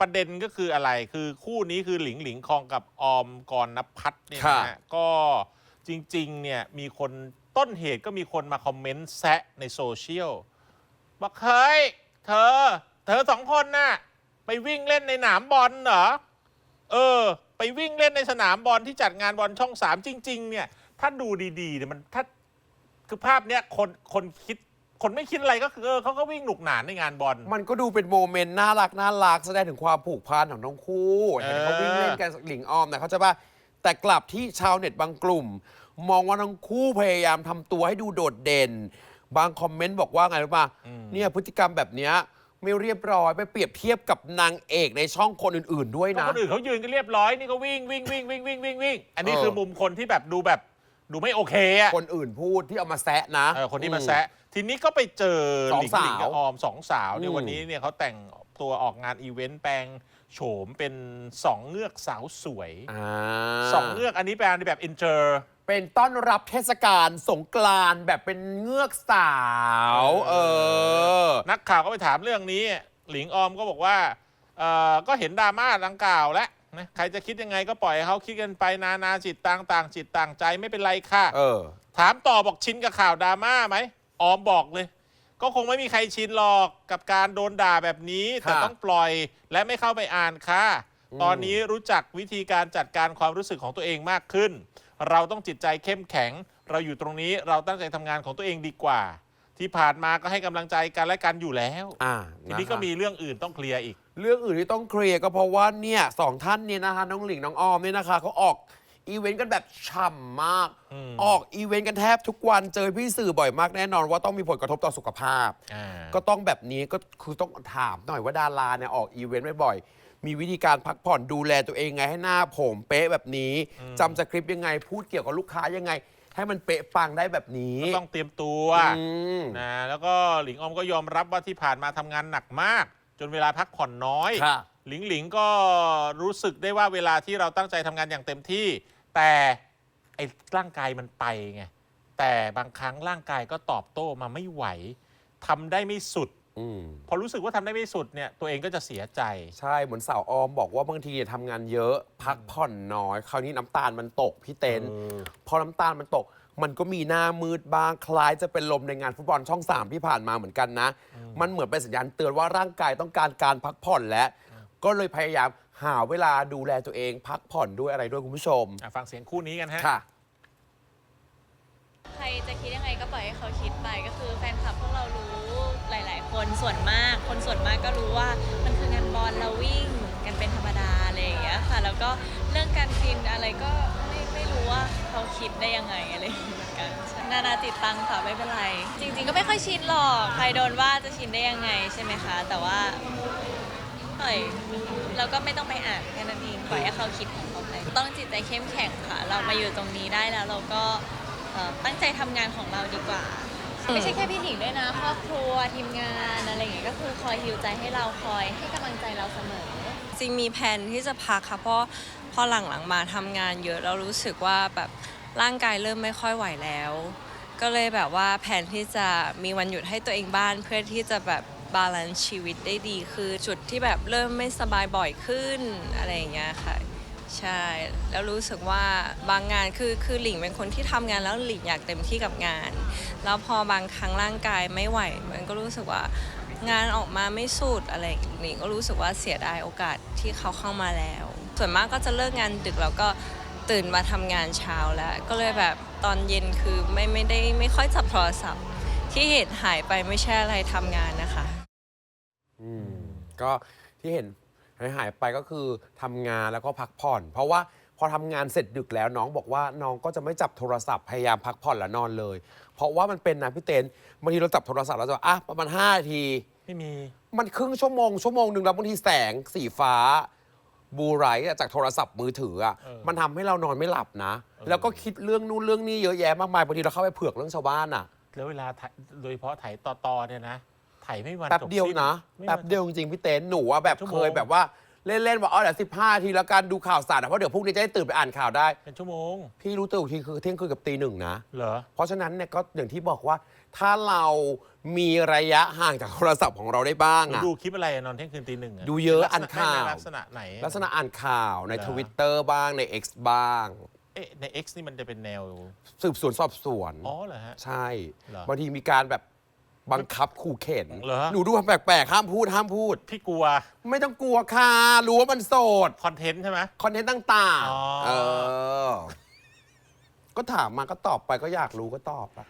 ประเด็นก็คืออะไรคือคู่นี้คือหลิงหลิงคองกับออมกรณพัฒน์เนี่ยค่ะนะฮะก็จริงๆเนี่ยมีคนต้นเหตุก็มีคนมาคอมเมนต์แซะในโซเชียลบอกเฮ้ยเธอ เธอสองคนน่ะ ไปวิ่งเล่นในหนามบอลเหรอ เออ ไปวิ่งเล่นในสนามบอลที่จัดงานบอลช่องสามจริง ๆ เนี่ย ถ้าดูดีๆเนี่ยมันถ้าคือภาพเนี้ยคนคนคิด คนไม่คิดอะไรก็คือเออเขาก็วิ่งหนุกหนานในงานบอล มันก็ดูเป็นโมเมนต์น่ารักน่ารักแสดงถึงความผูกพันของทั้งคู่เห็นเขาวิ่งเล่นกันหลิงออมนะเขาใจะป่ะแต่กลับที่ชาวเน็ตบางกลุ่ม มองว่าทั้งคู่พยายามทำตัวให้ดูโดดเด่น บางคอมเมนต์บอกว่าไงรู้ป่ะอืม เนี่ยพฤติกรรมแบบเนี้ยไม่เรียบร้อยไปเปรียบเทียบกับนางเอกในช่องคนอื่น ๆ ด้วยก็นะ คนอื่นเขายืนกันเรียบร้อยนี่ก็วิ่งวิ่งวิ่งวิ่งวิ่งวิ่งวิ่งอันนี้เออ คือมุมคนที่แบบดูแบบ ดูไม่โอเคอะคนอื่นพูดที่เอามาแซะนะ เออคนที่มาแซะ ทีนี้ก็ไปเจอสองหลิงสาวหลิงกับออมสองสาวเนี่ยอืม วันนี้เนี่ยเขาแต่งตัวออกงานอีเวนต์แปลงโฉมเป็นสองเงือกสาวสวยอ่าสองเงือกอันนี้แปลงแบบอินเตอร์ เป็นต้อนรับเทศกาลสงกรานต์แบบเป็นเงือกสาวเอ อ นักข่าวก็ไปถามเรื่องนี้ หลิงออมก็บอกว่าเอ่อก็เห็นดราม่าดังกล่าวแล้ว นะใครจะคิดยังไงก็ปล่อยให้เขาคิดกันไปนานาจิตต่างต่างจิตต่างใจไม่เป็นไรค่ะ เออ ถามต่อบอกชินกับข่าวดราม่าไหมออมบอกเลย ก็คงไม่มีใครชินหรอกกับการโดนด่าแบบนี้ แต่ค่ะต้องปล่อยและไม่เข้าไปอ่านค่ะ อืม ตอนนี้รู้จักวิธีการจัดการความรู้สึกของตัวเองมากขึ้น เราต้องจิตใจเข้มแข็ง เราอยู่ตรงนี้เราตั้งใจทำงานของตัวเองดีกว่า ที่ผ่านมาก็ให้กำลังใจกันและกันอยู่แล้วอ่าทีนี้ก็มีเรื่องอื่นต้องเคลียร์อีก เรื่องอื่นที่ต้องเคลียร์ก็เพราะว่าเนี่ยสองท่านเนี่ยนะคะน้องหลิงน้องออมเนี่ยนะคะเขาออกอีเวนต์กันแบบฉ่ำมาก อืม ออกอีเวนต์กันแทบทุกวันเจอพี่สื่อบ่อยมากแน่นอนว่าต้องมีผลกระทบต่อสุขภาพ อ่า ก็ต้องแบบนี้ก็คือต้องถามหน่อยว่าดาราเนี่ยออกอีเวนต์บ่อยๆมีวิธีการพักผ่อนดูแลตัวเองไงให้หน้าผมเป๊ะแบบนี้จำสคริปต์ยังไง พูดเกี่ยวกับลูกค้ายังไง ให้มันเป๊ะปังได้แบบนี้ก็ต้องเตรียมตัวอืม นะแล้วก็หลิงออมก็ยอมรับว่าที่ผ่านมาทำงานหนักมาก จนเวลาพักผ่อนน้อย ค่ะ หลิงหลิงก็รู้สึกได้ว่าเวลาที่เราตั้งใจทำงานอย่างเต็มที่ แต่ไอ้ร่างกายมันไปไงแต่บางครั้งร่างกายก็ตอบโต้มาไม่ไหวทำได้ไม่สุด อืมพอรู้สึกว่าทำได้ไม่สุดเนี่ยตัวเองก็จะเสียใจ ใช่เหมือนสาวออมบอกว่าบางทีเนี่ยทำงานเยอะ พักผ่อนน้อย คราวนี้น้ำตาลมันตกพี่เต้นเออ พอน้ำตาลมันตก มันก็มีหน้ามืดบ้างคล้ายจะเป็นลมในงานฟุตบอลช่อง3ที่ผ่านมาเหมือนกันนะ มันเหมือนเป็นสัญญาณเตือนว่าร่างกายต้องการการพักผ่อนและก็เลยพยายามหาเวลาดูแลตัวเอง พักผ่อนด้วยอะไรด้วยคุณผู้ชมอะฟังเสียงคู่นี้กันฮะ ค่ะ ใครจะคิดยังไงก็ปล่อยให้เขาคิดไปก็คือแฟนค คนส่วนมาก คนส่วนมากก็รู้ว่ามันคืองานบอลเราวิ่งกันเป็นธรรมดาอะไรอย่างเงี้ยค่ะ แล้วก็เรื่องการกินอะไรก็ไม่ไม่รู้ว่าเขาคิดได้ยังไงอะไรอย่างเงี้ยเหมือนกันนานาจิตตังค่ะไม่เป็นไร จริง ๆ ก็ไม่ค่อยชินหรอกใครโดนว่าจะชินได้ยังไงใช่ไหมคะ แต่ว่าปล่อยเราก็ไม่ต้องไปอ่านแค่นั้นเองปล่อยให้เขาคิดของเขาไปต้องจิตใจเข้มแข็งค่ะ เรามาอยู่ตรงนี้ได้แล้วเราก็ตั้งใจทำงานของเราดีกว่า ไม่ใช่แค่พี่หนิงด้วยนะครอบครัวทีมงานอะไรอย่างเงี้ยก็คือคอยฮิวใจให้เราคอยให้กำลังใจเราเสมอ จริงมีแผนที่จะพักค่ะเพราะพอหลังๆมาทำงานเยอะเรารู้สึกว่าแบบร่างกายเริ่มไม่ค่อยไหวแล้ว ก็เลยแบบว่าแผนที่จะมีวันหยุดให้ตัวเองบ้าน เพื่อที่จะแบบบาลานซ์ชีวิตได้ดีคือจุดที่แบบเริ่มไม่สบายบ่อยขึ้นอะไรอย่างเงี้ยค่ะ ใช่ แล้วรู้สึกว่าบางงานคือคือหลิงเป็นคนที่ทำงานแล้วหลิงอยากเต็มที่กับงาน แล้วพอบางครั้งร่างกายไม่ไหว มันก็รู้สึกว่างานออกมาไม่สุดอะไรอย่างนี้หลิงก็รู้สึกว่าเสียดายโอกาสที่เขาเข้ามาแล้ว ส่วนมากก็จะเลิกงานดึกแล้วก็ตื่นมาทำงานเช้าแล้ว ก็เลยแบบตอนเย็นคือไม่ไม่ได้ไม่ค่อยจับโทรศัพท์ ที่เห็นหายไปไม่ใช่อะไรทำงานนะคะ อืมก็ที่เห็นายหายไปก็คือทำงานแล้วก็พักผ่อน เพราะว่าพอทำงานเสร็จดึกแล้วน้องบอกว่าน้องก็จะไม่จับโทรศัพท์พยายามพักผ่อนและนอนเลย เพราะว่ามันเป็นนะพี่เต้นบางทีเราจับโทรศัพท์เราจะอะประมาณ5นาที ไม่มี มันครึ่งชั่วโมง ชั่วโมงหนึ่งแล้วบางทีแสงสีฟ้า บูไรท์อะจากโทรศัพท์มือถืออะเออมันทำให้เรานอนไม่หลับนะแล้วก็คิดเรื่องนู่นเรื่องนี้เยอะแยะมากมายบางทีเราเข้าไปเผือกเรื่องชาวบ้านอะ แล้วเวลาถ่ายโดยเฉพาะถ่ายต่อๆเนี่ยนะ ถ่ายไม่มีวันแป๊บจบเดียวสิ้นะไม่แป๊บวันเดียวจริงๆพี่เต้นหนูว่าแบบชั่วโมเคงยแบบว่าเล่นๆว่าอ๋อเดี๋ยวสิบห้าทีแล้วการดูข่าวสารอะเพราะเดี๋ยวพรุ่งนี้จะได้ตื่นไปอ่านข่าวได้ เป็นชั่วโมง พี่รู้ตัวอีกทีคือเที่ยงคืนกับตีหนึ่งนะ เหรอ เพราะฉะนั้นเนี่ยก็อย่างที่บอกว่าถ้าเรามีระยะห่างจากโทรศัพท์ของเราได้บ้างหนูอะ ดูคลิปอะไรอะนอนเที่ยงคืนตีหนึ่งอะดูเยอะลักษณอ่านข่าว ในลักษณะไหนลักษณะอ่านข่าวในเหรอ ทวิตเตอร์บ้างใน X บ้าง เอ๊ะใน X นี่มันจะเป็นแนว สืบสวนสอบสวน อ๋อเหรอฮะ ใช่ เหรอ บางทีมีการแบบ บังคับขู่เข็นเหรอ หนูดูแปลกๆ ห้ามพูดห้ามพูด พี่กลัวไม่ต้องกลัวค่ะ รู้ว่ามันโสด คอนเทนต์ใช่ไหม คอนเทนต์ต่างอ๋อ ๆ เออ ก็ถามมาก็ตอบไปก็อยากรู้ก็ตอบอะ